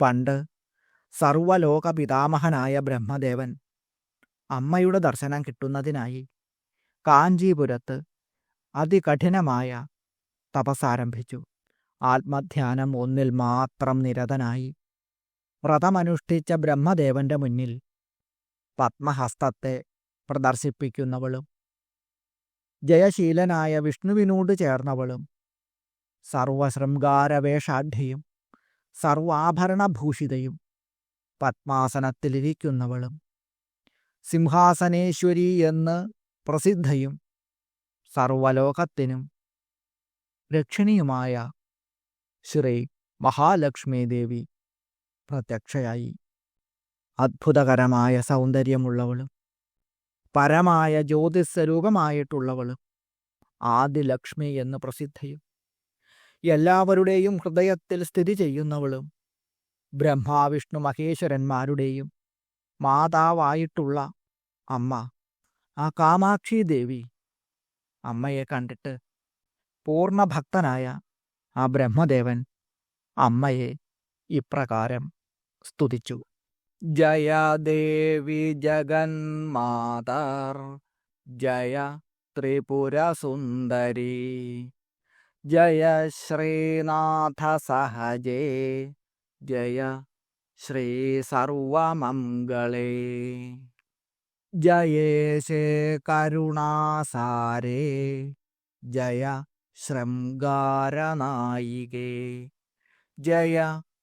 പണ്ട് സർവലോക പിതാമഹനായ ബ്രഹ്മദേവൻ അമ്മയുടെ ദർശനം കിട്ടുന്നതിനായി കാഞ്ചീപുരത്ത് അതികഠിനമായ തപസ്സാരംഭിച്ചു ആത്മധ്യാനം ഒന്നിൽ മാത്രം നിരതനായി വ്രതമനുഷ്ഠിച്ച ബ്രഹ്മദേവന്റെ മുന്നിൽ പത്മഹസ്തത്തെ പ്രദർശിപ്പിക്കുന്നവളും ജയശീലനായ വിഷ്ണുവിനോട് ചേർന്നവളും സർവശൃംഗാരവേഷാഢ്യയും സർവാഭരണഭൂഷിതയും പത്മാസനത്തിലിരിക്കുന്നവളും. സിംഹാസനേശ്വരി എന്ന് പ്രസിദ്ധയും സർവലോകത്തിനും രക്ഷിണിയുമായ ശ്രീ മഹാലക്ഷ്മി ദേവി പ്രത്യക്ഷയായി. അത്ഭുതകരമായ സൗന്ദര്യമുള്ളവളും പരമായ ജ്യോതിസ്വരൂപമായിട്ടുള്ളവളും ആദിലക്ഷ്മി എന്ന് പ്രസിദ്ധയും എല്ലാവരുടെയും ഹൃദയത്തിൽ സ്ഥിതി ചെയ്യുന്നവളും ബ്രഹ്മാവിഷ്ണു മഹേശ്വരന്മാരുടെയും മാതാവായിട്ടുള്ള അമ്മ ആ കാമാക്ഷി ദേവി അമ്മയെ കണ്ടിട്ട് പൂർണഭക്തനായ ആ ബ്രഹ്മദേവൻ അമ്മയെ ഇപ്രകാരം സ്തുതിച്ചു. ജയ ദേവി ജഗന്മാതർ ജയ ത്രിപുരസുന്ദരി ജയ ശ്രീനാഥ സഹജേ ജയ ശ്രീ സർവമംഗളേ ജയേശേ കരുണാസാരേ ജയ ശൃംഗാരനായികേ ജയ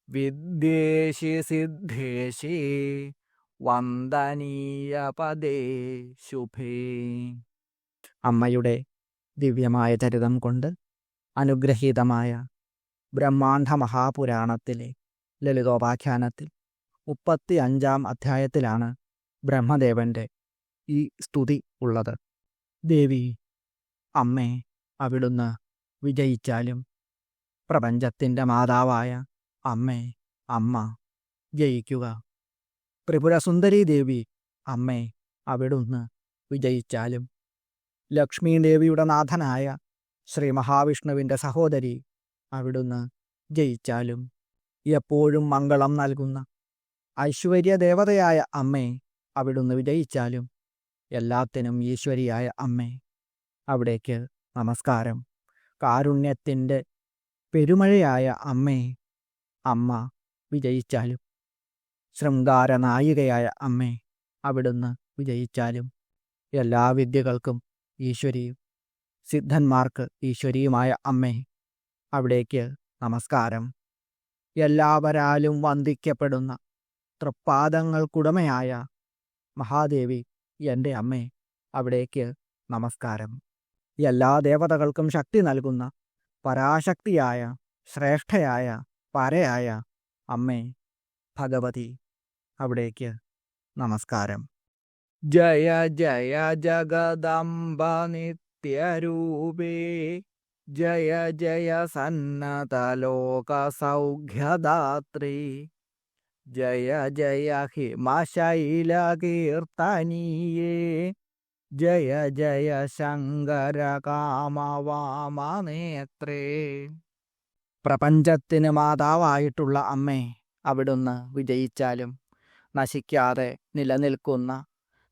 വിദ്യേശി സിദ്ധേശി വന്ദനീയ പദേ ശുഭേ അമ്മയുടെ ദിവ്യമായ ചരിതം കൊണ്ട് അനുഗ്രഹീതമായ ബ്രഹ്മാണ്ഡ മഹാപുരാണത്തിലെ ലളിതോപാഖ്യാനത്തിൽ മുപ്പത്തി അഞ്ചാം അധ്യായത്തിലാണ് ബ്രഹ്മദേവന്റെ ഈ സ്തുതി ഉള്ളത്. ദേവി അമ്മേ അവിടുന്ന് വിജയിച്ചാലും പ്രപഞ്ചത്തിന്റെ മാതാവായ അമ്മേ അമ്മ ജയിക്കുക. ത്രിപുരസുന്ദരി ദേവി അമ്മേ അവിടുന്ന് വിജയിച്ചാലും ലക്ഷ്മി ദേവിയുടെ നാഥനായ ശ്രീ മഹാവിഷ്ണുവിന്റെ സഹോദരി അവിടുന്ന് ജയിച്ചാലും എപ്പോഴും മംഗളം നൽകുന്ന ഐശ്വര്യ ദേവതയായ അമ്മേ അവിടുന്ന് വിജയിച്ചാലും എല്ലാത്തിനും ഈശ്വരിയായ അമ്മേ. അവിടേക്ക് നമസ്കാരം. കാരുണ്യത്തിന്റെ പെരുമഴയായ അമ്മേ അമ്മ വിജയിച്ചാലും ശൃംഗാര നായികയായ അമ്മേ അവിടുന്ന് വിജയിച്ചാലും എല്ലാ വിദ്യകൾക്കും ഈശ്വരിയും സിദ്ധന്മാർക്ക് ഈശ്വരിയുമായ അമ്മേ അവിടേക്ക് നമസ്കാരം. എല്ലാവരാലും വന്ദിക്കപ്പെടുന്ന തൃപ്പാദങ്ങൾക്കുടമയായ മഹാദേവി എന്റെ അമ്മേ അവിടേക്ക് നമസ്കാരം. എല്ലാ ദേവതകൾക്കും ശക്തി നൽകുന്ന പരാശക്തിയായ ശ്രേഷ്ഠയായ പരയായ അമ്മേ ഭഗവതി അവിടേക്ക് നമസ്കാരം. ജയ ജയ ജഗദംബ നിത്യരൂപേ. ജയ ജയ സന്നതലോകസൗഖ്യദാത്രി ജയ ജയ ഹിമശൈലകീർത്തനീയേ. ജയ ജയ ശങ്കര കാമവാമനേത്രേ പ്രപഞ്ചത്തിന് മാതാവായിട്ടുള്ള അമ്മേ അവിടുന്ന് വിജയിച്ചാലും നശിക്കാതെ നിലനിൽക്കുന്ന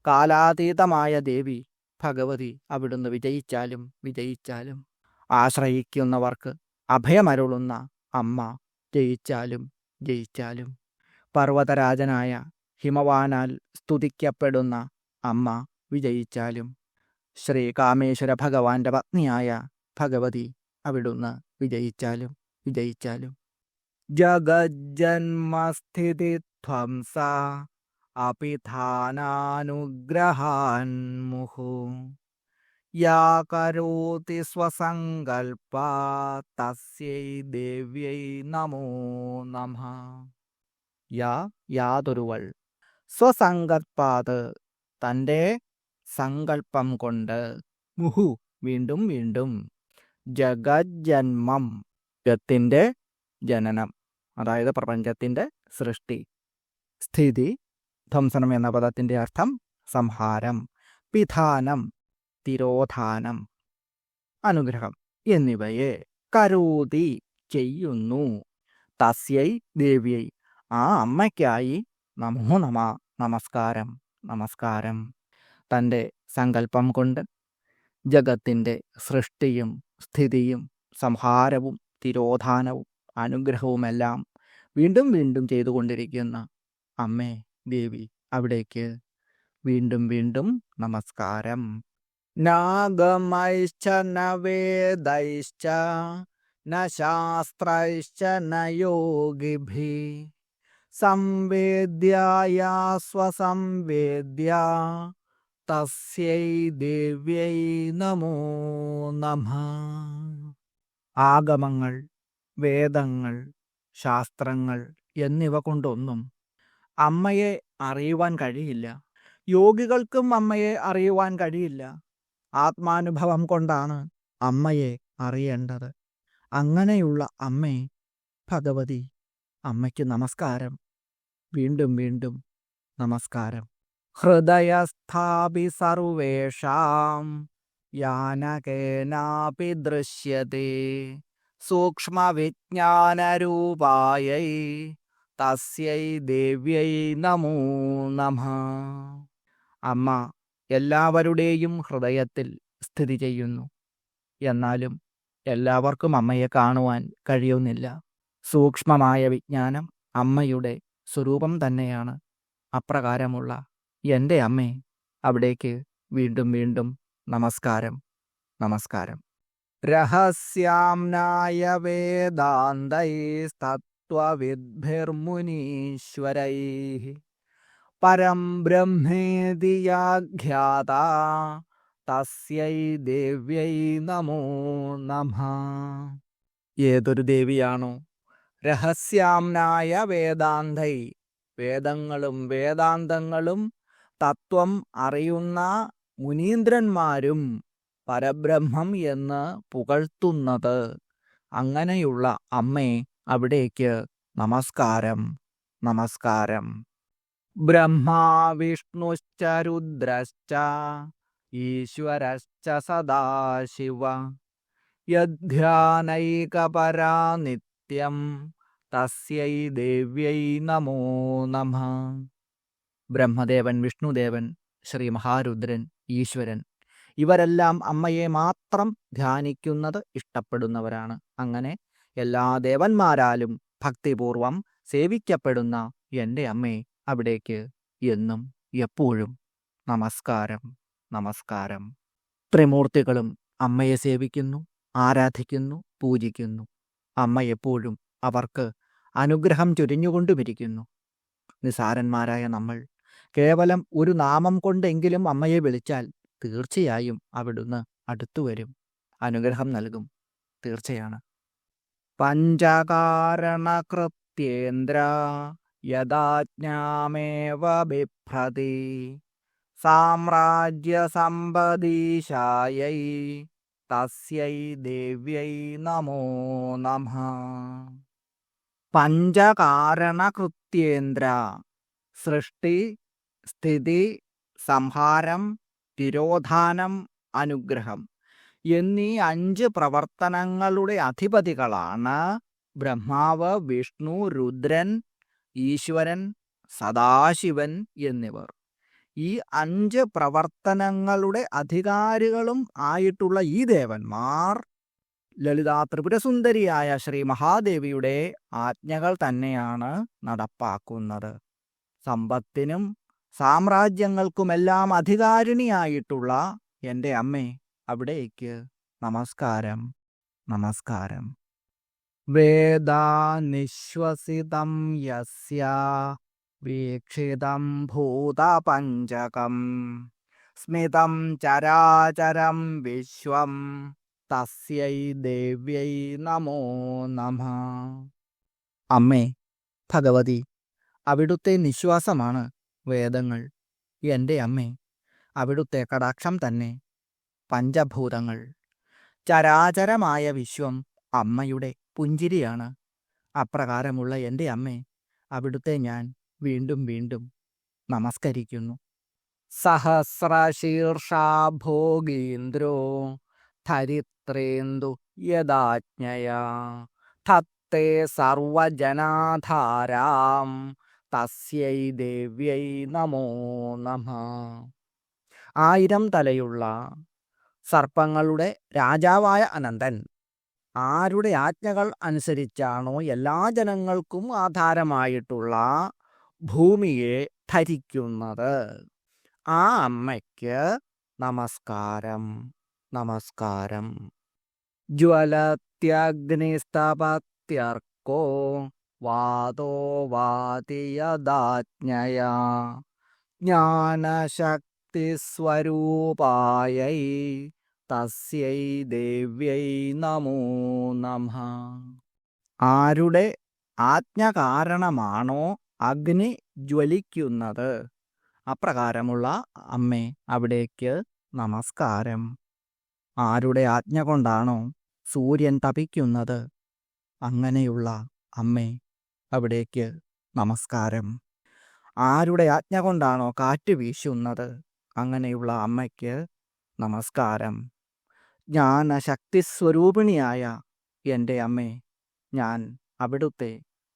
കാലാതീതമായ ദേവി ഭഗവതി അവിടുന്ന് വിജയിച്ചാലും വിജയിച്ചാലും. ആശ്രയിക്കുന്നവർക്ക് അഭയമരുളുന്ന അമ്മ ജയിച്ചാലും ജയിച്ചാലും. പർവതരാജനായ ഹിമവാനാൽ സ്തുതിക്കപ്പെടുന്ന അമ്മ വിജയിച്ചാലും. ശ്രീകാമേശ്വര ഭഗവാന്റെ പത്നിയായ ഭഗവതി അവിടുന്ന് വിജയിച്ചാലും വിജയിച്ചാലും. ജഗജ്ജന്മസ്ഥിതി ധ്വംസ അപിധാനാനുഗ്രഹാൻ മുഹു യാ കരോതി സ്വസങ്കൽപ്പ തസ്യൈ ദേവ്യൈ നമോ നമ യാ യാതൊരുവൾ സ്വസങ്കൽപ്പാത് തന്റെ സങ്കൽപ്പം കൊണ്ട് മുഹു. വീണ്ടും വീണ്ടും ജഗജ്ജന്മം ജഗത്തിന്റെ ജനനം അതായത് പ്രപഞ്ചത്തിന്റെ സൃഷ്ടി സ്ഥിതി ധ്വംസനം എന്ന പദത്തിന്റെ അർത്ഥം സംഹാരം പിധാനം തിരോധാനം അനുഗ്രഹം എന്നിവയെ കരോതി ചെയ്യുന്നു. തസ്യൈ ദേവിയൈ ആ അമ്മയ്ക്കായി നമോ നമ നമസ്കാരം നമസ്കാരം. തന്റെ സങ്കല്പം കൊണ്ട് ജഗത്തിന്റെ സൃഷ്ടിയും സ്ഥിതിയും സംഹാരവും തിരോധാനവും അനുഗ്രഹവുമെല്ലാം വീണ്ടും വീണ്ടും ചെയ്തുകൊണ്ടിരിക്കുന്ന അമ്മേ ദേവി അവിടേക്ക് വീണ്ടും വീണ്ടും നമസ്കാരം. നാഗമൈശ്ച നവേദൈശ്ച ശാസ്ത്രൈശ്ച നയോഗിഭി യോഗിഭി സംവേദ്യായ സ്വസംവേദ്യ തസ്യൈ ദേവ്യൈ നമോ നമ. ആഗമങ്ങൾ വേദങ്ങൾ ശാസ്ത്രങ്ങൾ എന്നിവ കൊണ്ടൊന്നും അമ്മയെ അറിയുവാൻ കഴിയില്ല. യോഗികൾക്കും അമ്മയെ അറിയുവാൻ കഴിയില്ല. ആത്മാനുഭവം കൊണ്ടാണ് അമ്മയെ അറിയേണ്ടത്. അങ്ങനെയുള്ള അമ്മേ ഭഗവതി അമ്മയ്ക്ക് നമസ്കാരം. വീണ്ടും വീണ്ടും നമസ്കാരം. ഹൃദയസ്ഥാപി സർവേഷാം യാനകേനാപി ദൃശ്യത്തെ സൂക്ഷ്മവിജ്ഞാനരൂപായൈ. തസ്യൈ ദേവ്യൈ നമോ നമ. അമ്മ എല്ലാവരുടെയും ഹൃദയത്തിൽ സ്ഥിതി ചെയ്യുന്നു. എന്നാലും എല്ലാവർക്കും അമ്മയെ കാണുവാൻ കഴിയുന്നില്ല. സൂക്ഷ്മമായ വിജ്ഞാനം അമ്മയുടെ സ്വരൂപം തന്നെയാണ്. അപ്രകാരമുള്ള എന്റെ അമ്മേ അവിടേക്ക് വീണ്ടും വീണ്ടും നമസ്കാരം. നമസ്കാരം. രഹസ്യാംനായ വേദാന്തൈസ്തത്വവിദ്ഭിർമുനീശ്വരൈ പരം ബ്രഹ്മേതി യാഖ്യാത തസ്യൈ ദേവ്യൈ നമോ നമ. ഏതൊരു ദേവിയാണോ രഹസ്യാംനായ വേദാന്തൈ. വേദങ്ങളും വേദാന്തങ്ങളും തത്വം അറിയുന്ന മുനീന്ദ്രന്മാരും പരബ്രഹ്മം എന്ന് പുകഴ്ത്തുന്നത്. അങ്ങനെയുള്ള അമ്മേ അവിടേക്ക് നമസ്കാരം നമസ്കാരം. ബ്രഹ്മാ വിഷ്ണുശ്ച രുദ്രശ്ച ഈശ്വരശ്ച സദാശിവ. യധ്യാനൈകപരാ നിത്യം തസ്യൈ ദേവ്യൈ നമോ നമ. ബ്രഹ്മദേവൻ വിഷ്ണുദേവൻ ശ്രീ മഹാരുദ്രൻ ഈശ്വരൻ. ഇവരെല്ലാം അമ്മയെ മാത്രം ധ്യാനിക്കുന്നത് ഇഷ്ടപ്പെടുന്നവരാണ്. അങ്ങനെ എല്ലാ ദേവന്മാരാലും ഭക്തിപൂർവം സേവിക്കപ്പെടുന്ന എന്റെ അമ്മേ അവിടേക്ക് എന്നും എപ്പോഴും നമസ്കാരം നമസ്കാരം. ത്രിമൂർത്തികളും അമ്മയെ സേവിക്കുന്നു ആരാധിക്കുന്നു പൂജിക്കുന്നു. അമ്മ എപ്പോഴും അവർക്ക് അനുഗ്രഹം ചൊരിഞ്ഞുകൊണ്ടുമിരിക്കുന്നു. നിസാരന്മാരായ നമ്മൾ കേവലം ഒരു നാമം കൊണ്ടെങ്കിലും അമ്മയെ വിളിച്ചാൽ തീർച്ചയായും അവിടുന്ന് അടുത്തു വരും അനുഗ്രഹം നൽകും. തീർച്ചയാണ്. പഞ്ചകാരണകൃത്യേന്ദ്ര യഥാജ്ഞാമേവ ബിഭ്രതി സാമ്രാജ്യസമ്പദീശായൈ തസ്യൈ ദേവ്യൈ നമോ നമ. പഞ്ചകാരണകൃത്യേന്ദ്ര സൃഷ്ടി സ്ഥിതി സംഹാരം തിരോധാനം അനുഗ്രഹം. എന്നീ അഞ്ച് പ്രവർത്തനങ്ങളുടെ അധിപതികളാണ് ബ്രഹ്മാവ് വിഷ്ണു രുദ്രൻ ഈശ്വരൻ സദാശിവൻ എന്നിവർ. ഈ അഞ്ച് പ്രവർത്തനങ്ങളുടെ അധികാരികളും ആയിട്ടുള്ള ഈ ദേവന്മാർ ലളിതാ ത്രിപുരസുന്ദരിയായ ശ്രീ മഹാദേവിയുടെ ആജ്ഞകൾ തന്നെയാണ് നടപ്പാക്കുന്നത്. സമ്പത്തിനും സാമ്രാജ്യങ്ങൾക്കുമെല്ലാം അധികാരിണിയായിട്ടുള്ള എന്റെ അമ്മേ അവിടേക്ക് നമസ്കാരം നമസ്കാരം. വേദാനിശ്വസിതം യസ്യ വീക്ഷിതം ഭൂതപഞ്ചകം സ്മിതം ചരാചരം വിശ്വം തസ്യൈ ദേവ്യൈ നമോ നമ. അമ്മേ ഭഗവതി അവിടുത്തെ നിശ്വാസമാണ് വേദങ്ങൾ. എന്റെ അമ്മേ അവിടുത്തെ കടാക്ഷം തന്നെ. പഞ്ചഭൂതങ്ങൾ. ചരാചരമായ വിശ്വം അമ്മയുടെ പുഞ്ചിരിയാണ്. അപ്രകാരമുള്ള എന്റെ അമ്മേ അവിടുത്തെ ഞാൻ വീണ്ടും വീണ്ടും നമസ്കരിക്കുന്നു. സഹസ്രശീർഷാ ഭോഗീന്ദ്രോ ധരിത്രേന്ദു യദാജ്ഞയാ നമസ്തേ സർവജനാധാരാം തസ്യൈ ദേവ്യൈ നമോ നമ. ആയിരം തലയുള്ള സർപ്പങ്ങളുടെ രാജാവായ അനന്തൻ. ആരുടെ ആജ്ഞകൾ അനുസരിച്ചാണോ എല്ലാ ജനങ്ങൾക്കും ആധാരമായിട്ടുള്ള ഭൂമിയെ ധരിക്കുന്നത്? ആ അമ്മയ്ക്ക് നമസ്കാരം നമസ്കാരം. ജ്വലത്യഗ്നിസ്തപത്യർക്കോ വാതോ വാതിയദാജ്ഞയാ ജ്ഞാനശക്തിസ്വരൂപായൈ തസ്യൈ ദേവ്യൈ നമോ നമ. ആരുടെ ആജ്ഞ കാരണമാണോ അഗ്നി ജ്വലിക്കുന്നത്? അപ്രകാരമുള്ള അമ്മേ അവിടേക്ക് നമസ്കാരം. ആരുടെ ആജ്ഞ കൊണ്ടാണോ സൂര്യൻ തപിക്കുന്നത്? അങ്ങനെയുള്ള അമ്മേ അവിടേക്ക് നമസ്കാരം. ആരുടെ ആജ്ഞ കൊണ്ടാണോ കാറ്റ് വീശുന്നത്? അങ്ങനെയുള്ള അമ്മയ്ക്ക് നമസ്കാരം. ജ്ഞാന ശക്തി സ്വരൂപിണിയായ എന്റെ അമ്മേ ഞാൻ അവിടുത്തെ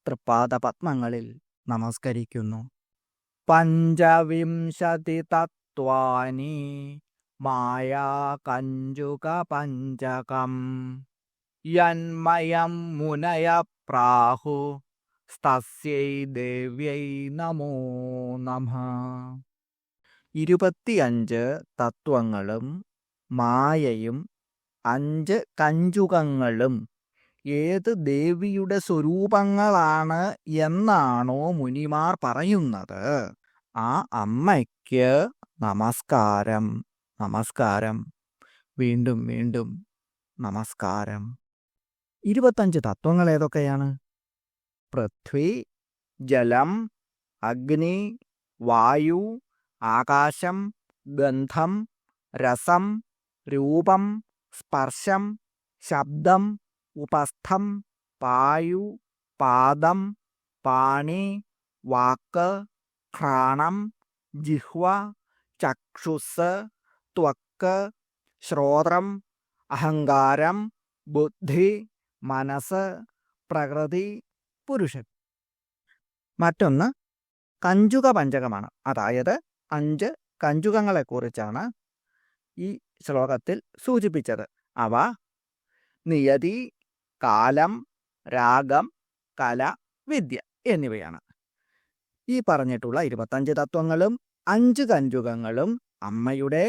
തൃപ്പാദ പത്മങ്ങളിൽ നമസ്കരിക്കുന്നു. പഞ്ചവിംശതി തത്വാനി മായാ കഞ്ചുക പഞ്ചകം യന്മയം മുനയ പ്രാഹു സ്തസ്യൈ ദേവ്യൈ നമോ നമ. ഇരുപത്തിയഞ്ച് തത്വങ്ങളും മായയും അഞ്ച് കഞ്ചുകങ്ങളും ഏത് ദേവിയുടെ സ്വരൂപങ്ങളാണ് എന്നാണോ മുനിമാർ പറയുന്നത്. ആ അമ്മയ്ക്ക് നമസ്കാരം നമസ്കാരം വീണ്ടും വീണ്ടും നമസ്കാരം. ഇരുപത്തഞ്ച് തത്വങ്ങൾ ഏതൊക്കെയാണ്? പൃഥ്വി ജലം അഗ്നി വായു ആകാശം ഗന്ധം രസം രൂപം സ്പർശം ശബ്ദം ഉപസ്ഥം പായു പാദം പാണി വാക്ക് ഘ്രാണം ജിഹ്വ ചക്ഷുസ് ത്വക്ക് ശ്രോത്രം അഹങ്കാരം ബുദ്ധി മനസ്സ് പ്രകൃതി പുരുഷൻ. മറ്റൊന്ന് കഞ്ചുക പഞ്ചകമാണ്. അതായത് അഞ്ച് കഞ്ചുകങ്ങളെക്കുറിച്ചാണ് ഈ ശ്ലോകത്തിൽ സൂചിപ്പിച്ചത്. അവ നിയതി കാലം രാഗം കല വിദ്യ എന്നിവയാണ്. ഈ പറഞ്ഞിട്ടുള്ള ഇരുപത്തഞ്ച് തത്വങ്ങളും അഞ്ച് കഞ്ചുകങ്ങളും അമ്മയുടെ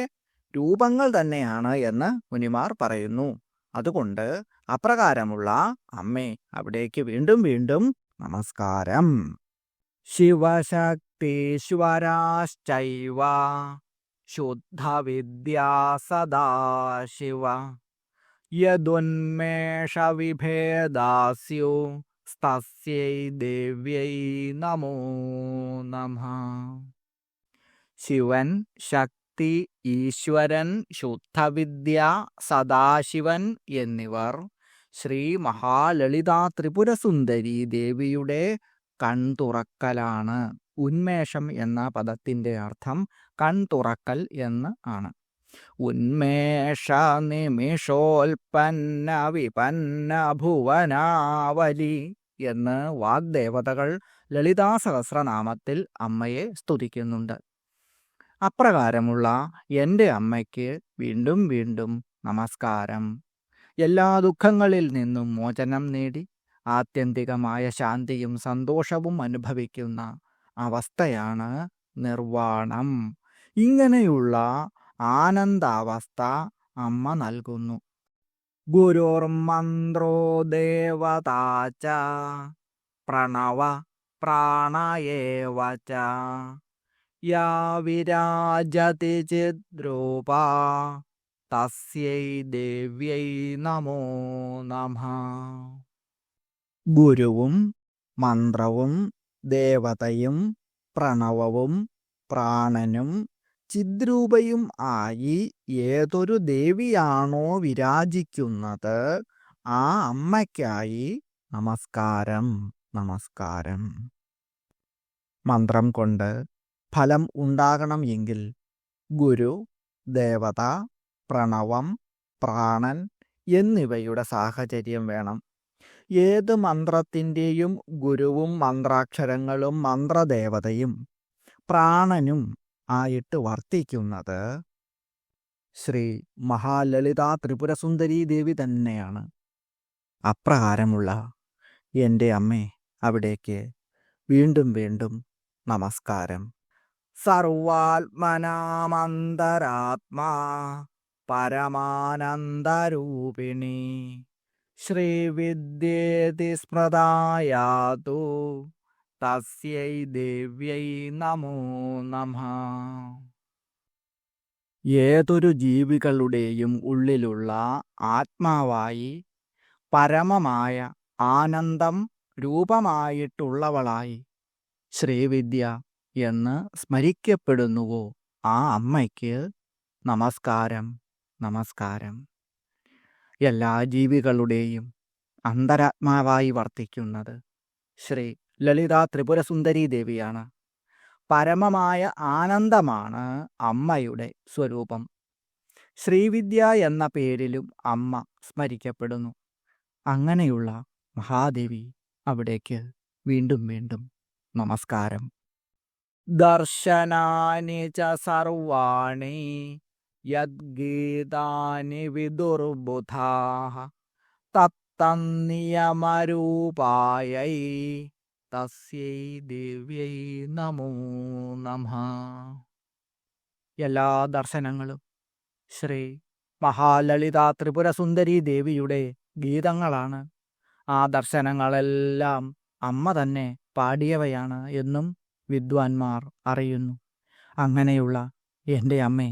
രൂപങ്ങൾ തന്നെയാണ് എന്ന് മുനിമാർ പറയുന്നു. അതുകൊണ്ട് അപ്രകാരമുള്ള അമ്മേ അവിടേക്ക് വീണ്ടും വീണ്ടും നമസ്കാരം. ശിവശക്തീശ്വരാശ്ചൈവ ശുദ്ധവിദ്യാ സദാശിവ യദുന്മേഷവിഭേദാസ്യു സ്തസ്യൈ ദേവ്യൈ നമോ നമ. ശിവൻ ശക്തി ഈശ്വരൻ ശുദ്ധവിദ്യ സദാശിവൻ എന്നിവർ ശ്രീ മഹാലളിതാ ത്രിപുരസുന്ദരി ദേവിയുടെ കൺതുറക്കലാണ്. ഉന്മേഷം എന്ന പദത്തിന്റെ അർത്ഥം കൺതുറക്കൽ എന്ന് ആണ്. ഉന്മേഷ നിമിഷോൽപ്പന്ന വിപന്ന ഭുവനാവലി എന്ന് വാഗ്ദേവതകൾ ലളിതാ സഹസ്രനാമത്തിൽ അമ്മയെ സ്തുതിക്കുന്നുണ്ട്. അപ്രകാരമുള്ള എന്റെ അമ്മയ്ക്ക് വീണ്ടും വീണ്ടും നമസ്കാരം. എല്ലാ ദുഃഖങ്ങളിൽ നിന്നും മോചനം നേടി ആത്യന്തികമായ ശാന്തിയും സന്തോഷവും അനുഭവിക്കുന്ന അവസ്ഥയാണ് നിർവാണം. ഇങ്ങനെയുള്ള ആനന്ദാവസ്ഥ അമ്മ നൽകുന്നു. ഗുരുർമന്ത്രോ ദേവതാച്ച പ്രണവ പ്രാണയേവ യാ വിരാജതി ചിദ്രൂപ തസ്യൈ ദേവ്യൈ നമോ നമ. ഗുരുവും മന്ത്രവും ദേവതയും പ്രണവവും പ്രാണനും ചിദ്രൂപയും ആയി ഏതൊരു ദേവിയാണോ വിരാജിക്കുന്നത് ആ അമ്മയ്ക്കായി നമസ്കാരം നമസ്കാരം. മന്ത്രം കൊണ്ട് ഫലം ഉണ്ടാകണം എങ്കിൽ ഗുരു ദേവത പ്രണവം പ്രാണൻ എന്നിവയുടെ സാഹചര്യം വേണം. ഏത് മന്ത്രത്തിന്റെയും ഗുരുവും മന്ത്രാക്ഷരങ്ങളും മന്ത്രദേവതയും പ്രാണനും ആയിട്ട് വർത്തിക്കുന്നത് ശ്രീ മഹാലളിതാ ത്രിപുരസുന്ദരീ ദേവി തന്നെയാണ്. അപ്രകാരമുള്ള എന്റെ അമ്മേ അവിടേക്ക് വീണ്ടും വീണ്ടും നമസ്കാരം. സർവാത്മനാമന്തരാത്മാ പരമാനന്ദരൂപിണി ശ്രീവിദ്യേതി സ്മൃതായാതു തസ്യൈ ദേവ്യൈ നമോ നമ. ഏതൊരു ജീവികളുടെയും ഉള്ളിലുള്ള ആത്മാവായി പരമമായ ആനന്ദം രൂപമായിട്ടുള്ളവളായി ശ്രീവിദ്യ എന്ന് സ്മരിക്കപ്പെടുന്നുവോ ആ അമ്മയ്ക്ക് നമസ്കാരം നമസ്കാരം. എല്ലാ ജീവികളുടെയും അന്തരാത്മാവായി വർത്തിക്കുന്നത് ശ്രീ ലളിതാ ത്രിപുരസുന്ദരി ദേവിയാണ്. പരമമായ ആനന്ദമാണ് അമ്മയുടെ സ്വരൂപം. ശ്രീവിദ്യ എന്ന പേരിലും അമ്മ സ്മരിക്കപ്പെടുന്നു. അങ്ങനെയുള്ള മഹാദേവി അവിടേക്ക് വീണ്ടും വീണ്ടും നമസ്കാരം. ദർശനാനി ച സർവാണി യദ്ഗീതാനി വിദുർബുധാഃ തത്തന്നിയമരൂപായൈ തസ്യൈ ദിവ്യൈ നമോ നമ. എല്ലാ ദർശനങ്ങളും ശ്രീ മഹാലളിത ത്രിപുരസുന്ദരി ദേവിയുടെ ഗീതങ്ങളാണ്. ആ ദർശനങ്ങളെല്ലാം അമ്മ തന്നെ പാടിയവയാണ് എന്നും വിദ്വാൻമാർ അറിയുന്നു. അങ്ങനെയുള്ള എന്റെ അമ്മേ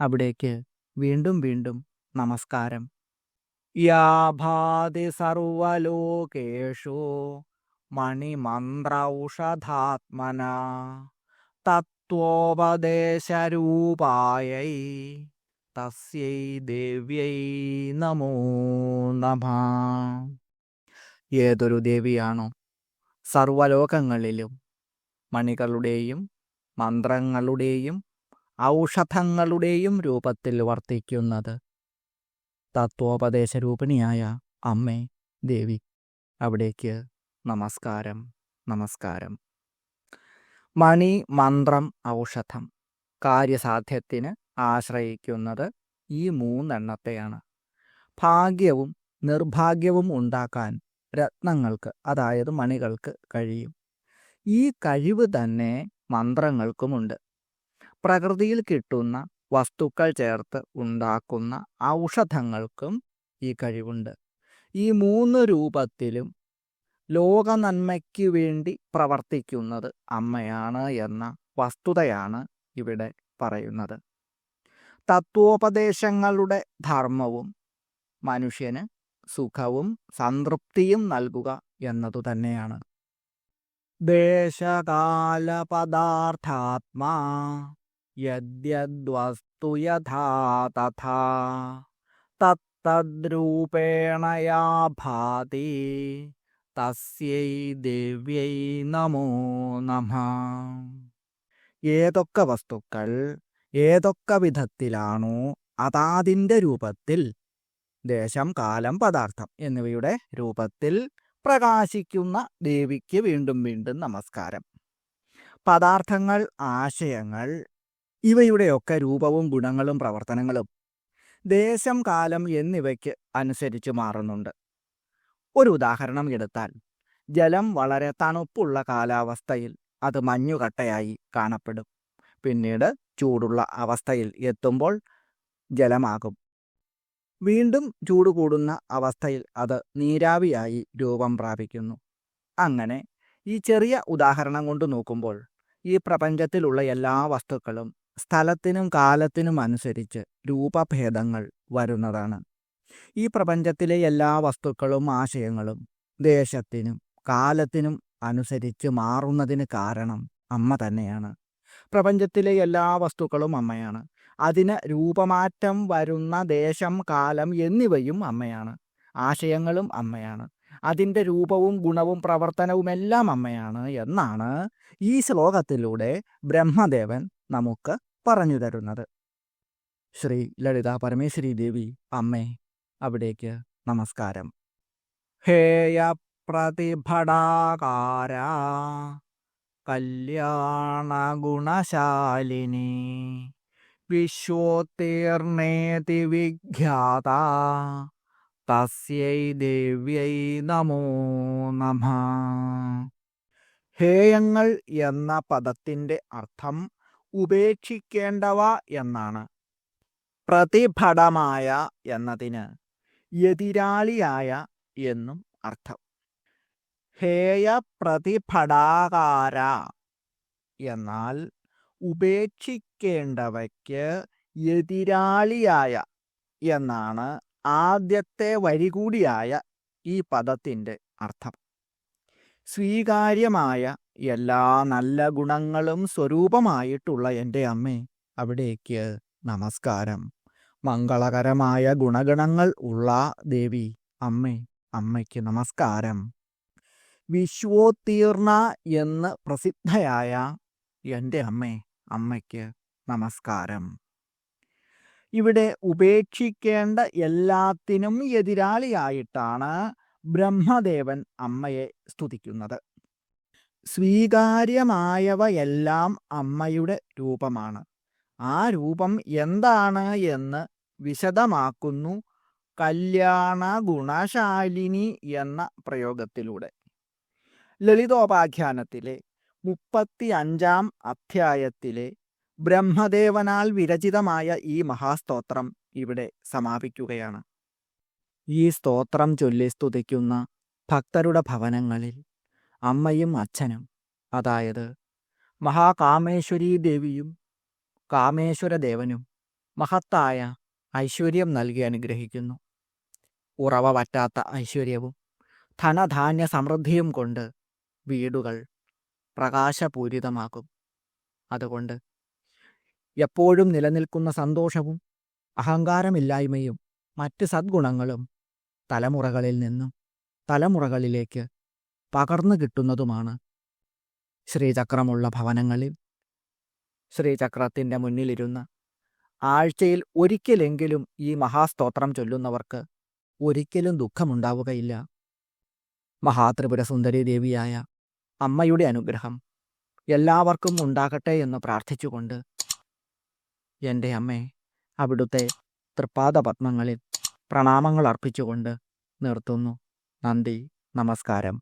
അവിടേക്ക് വീണ്ടും വീണ്ടും നമസ്കാരം. യാഭാതി സർവലോകേഷു മണിമന്ത്രൗഷധാത്മന തത്വോപദേശരൂപായൈ തസ്യൈ ദേവ്യൈ നമോ നമ. ഏതൊരു ദേവിയാണോ സർവലോകങ്ങളിലും മണികളുടെയും മന്ത്രങ്ങളുടെയും ഔഷധങ്ങളുടെയും രൂപത്തിൽ വർത്തിക്കുന്നത്. തത്വോപദേശരൂപിണിയായ അമ്മേ ദേവി അവിടേക്ക് നമസ്കാരം നമസ്കാരം. മണി മന്ത്രം ഔഷധം. കാര്യസാധ്യത്തിന് ആശ്രയിക്കുന്നത് ഈ മൂന്നെണ്ണത്തെയാണ്. ഭാഗ്യവും നിർഭാഗ്യവും ഉണ്ടാക്കാൻ രത്നങ്ങൾക്ക് അതായത് മണികൾക്ക് കഴിയും. ഈ കഴിവ് തന്നെ മന്ത്രങ്ങൾക്കുമുണ്ട്. പ്രകൃതിയിൽ കിട്ടുന്ന വസ്തുക്കൾ ചേർത്ത് ഉണ്ടാക്കുന്ന ഔഷധങ്ങൾക്കും ഈ കഴിവുണ്ട്. ഈ മൂന്ന് രൂപത്തിലും ലോക നന്മയ്ക്ക് വേണ്ടി പ്രവർത്തിക്കുന്നത് അമ്മയാണ് എന്ന വസ്തുതയാണ് ഇവിടെ പറയുന്നത്. തത്വോപദേശങ്ങളുടെ ധർമ്മവും മനുഷ്യന് സുഖവും സംതൃപ്തിയും നൽകുക എന്നതു തന്നെയാണ്. ദേശകാല പദാർത്ഥാത്മാ യദ്യദ്വസ്തു യഥാ തഥാ തത്തദ്രൂപേണയാ ഭാതി തസ്യൈ ദിവ്യൈ നമോ നമ. ഏതൊക്കെ വസ്തുക്കൾ ഏതൊക്കെ വിധത്തിലാണോ അതാതിന്റെ രൂപത്തിൽ ദേശം കാലം പദാർത്ഥം എന്നിവയുടെ രൂപത്തിൽ പ്രകാശിക്കുന്ന ദേവിക്ക് വീണ്ടും വീണ്ടും നമസ്കാരം. പദാർത്ഥങ്ങൾ ആശയങ്ങൾ ഇവയുടെയൊക്കെ രൂപവും ഗുണങ്ങളും പ്രവർത്തനങ്ങളും ദേശം കാലം എന്നിവയ്ക്ക് അനുസരിച്ച് മാറുന്നുണ്ട്. ഒരു ഉദാഹരണം എടുത്താൽ ജലം വളരെ തണുപ്പുള്ള കാലാവസ്ഥയിൽ അത് മഞ്ഞുകട്ടയായി കാണപ്പെടും. പിന്നീട് ചൂടുള്ള അവസ്ഥയിൽ എത്തുമ്പോൾ ജലമാകും. വീണ്ടും ചൂട് കൂടുന്ന അവസ്ഥയിൽ അത് നീരാവിയായി രൂപം പ്രാപിക്കുന്നു. അങ്ങനെ ഈ ചെറിയ ഉദാഹരണം കൊണ്ട് നോക്കുമ്പോൾ ഈ പ്രപഞ്ചത്തിലുള്ള എല്ലാ വസ്തുക്കളും സ്ഥലത്തിനും കാലത്തിനും അനുസരിച്ച് രൂപഭേദങ്ങൾ വരുന്നതാണ്. ഈ പ്രപഞ്ചത്തിലെ എല്ലാ വസ്തുക്കളും ആശയങ്ങളും ദേശത്തിനും കാലത്തിനും അനുസരിച്ച് മാറുന്നതിന് കാരണം അമ്മ തന്നെയാണ്. പ്രപഞ്ചത്തിലെ എല്ലാ വസ്തുക്കളും അമ്മയാണ്. അതിന് രൂപമാറ്റം വരുന്ന ദേശം കാലം എന്നിവയും അമ്മയാണ്. ആശയങ്ങളും അമ്മയാണ്. അതിന്റെ രൂപവും ഗുണവും പ്രവർത്തനവും എല്ലാം അമ്മയാണ് എന്നാണ് ഈ ശ്ലോകത്തിലൂടെ ബ്രഹ്മദേവൻ നമുക്ക് പറഞ്ഞു തരുന്നത്. ശ്രീ ലളിത പരമേശ്വരി ദേവി അമ്മേ അവിടേക്ക് നമസ്കാരം. ഹേയ പ്രതിഭടാകാര കല്യാണ ഗുണശാലിനി വിശ്വോത്തീർണേതി വിഖ്യാത തസ്യൈ ദേവ്യൈ നമോ നമ. ഹേയങ്ങൾ എന്ന പദത്തിന്റെ അർത്ഥം ഉപേക്ഷിക്കേണ്ടവ എന്നാണ്. പ്രതിഭടമായ എന്നതിന് എതിരാളിയായ എന്നും അർത്ഥം. ഹേയ പ്രതിഭടാകാര എന്നാൽ ഉപേക്ഷിക്കേണ്ടവയ്ക്ക് എതിരാളിയായ എന്നാണ് ആദ്യത്തെ വരി കൂടിയായ ഈ പദത്തിന്റെ അർത്ഥം. സ്വീകാര്യമായ എല്ലാ നല്ല ഗുണങ്ങളും സ്വരൂപമായിട്ടുള്ള എന്റെ അമ്മേ അവിടേക്ക് നമസ്കാരം. മംഗളകരമായ ഗുണഗണങ്ങൾ ഉള്ള ദേവി അമ്മേ അമ്മയ്ക്ക് നമസ്കാരം. വിശ്വോത്തീർണ എന്ന് പ്രസിദ്ധയായ എന്റെ അമ്മേ അമ്മയ്ക്ക് നമസ്കാരം. ഇവിടെ ഉപേക്ഷിക്കേണ്ട എല്ലാത്തിനും എതിരാളിയായിട്ടാണ് ബ്രഹ്മദേവൻ അമ്മയെ സ്തുതിക്കുന്നത്. സ്വീകാര്യമായവയെല്ലാം അമ്മയുടെ രൂപമാണ്. ആ രൂപം എന്താണ് എന്ന് വിശദമാക്കുന്നു കല്യാണ ഗുണശാലിനി എന്ന പ്രയോഗത്തിലൂടെ. ലളിതോപാഖ്യാനത്തിലെ മുപ്പത്തി അഞ്ചാം അധ്യായത്തിലെ ബ്രഹ്മദേവനാൽ വിരചിതമായ ഈ മഹാസ്തോത്രം ഇവിടെ സമാപിക്കുകയാണ്. ഈ സ്തോത്രം ചൊല്ലി സ്തുതിക്കുന്ന ഭക്തരുടെ ഭവനങ്ങളിൽ അമ്മയും അച്ഛനും. അതായത് മഹാകാമേശ്വരീ ദേവിയും കാമേശ്വര ദേവനും മഹത്തായ ഐശ്വര്യം നൽകി അനുഗ്രഹിക്കുന്നു. ഉറവ പറ്റാത്ത ഐശ്വര്യവും ധനധാന്യ സമൃദ്ധിയും കൊണ്ട് വീടുകൾ പ്രകാശപൂരിതമാക്കും അതുകൊണ്ട് എപ്പോഴും നിലനിൽക്കുന്ന സന്തോഷവും അഹങ്കാരമില്ലായ്മയും മറ്റ് സദ്ഗുണങ്ങളും തലമുറകളിൽ നിന്നും തലമുറകളിലേക്ക് പകർന്നു കിട്ടുന്നതുമാണ്. ശ്രീചക്രമുള്ള ഭവനങ്ങളിൽ ശ്രീചക്രത്തിന്റെ മുന്നിലിരുന്ന് ആഴ്ചയിൽ ഒരിക്കലെങ്കിലും ഈ മഹാസ്തോത്രം ചൊല്ലുന്നവർക്ക് ഒരിക്കലും ദുഃഖമുണ്ടാവുകയില്ല. മഹാത്രിപുര സുന്ദരി ദേവിയായ അമ്മയുടെ അനുഗ്രഹം എല്ലാവർക്കും ഉണ്ടാകട്ടെ എന്ന് പ്രാർത്ഥിച്ചുകൊണ്ട് എന്റെ അമ്മേ അവിടുത്തെ തൃപ്പാദ പത്മങ്ങളിൽ പ്രണാമങ്ങൾ അർപ്പിച്ചുകൊണ്ട് നിർത്തുന്നു. നന്ദി നമസ്കാരം.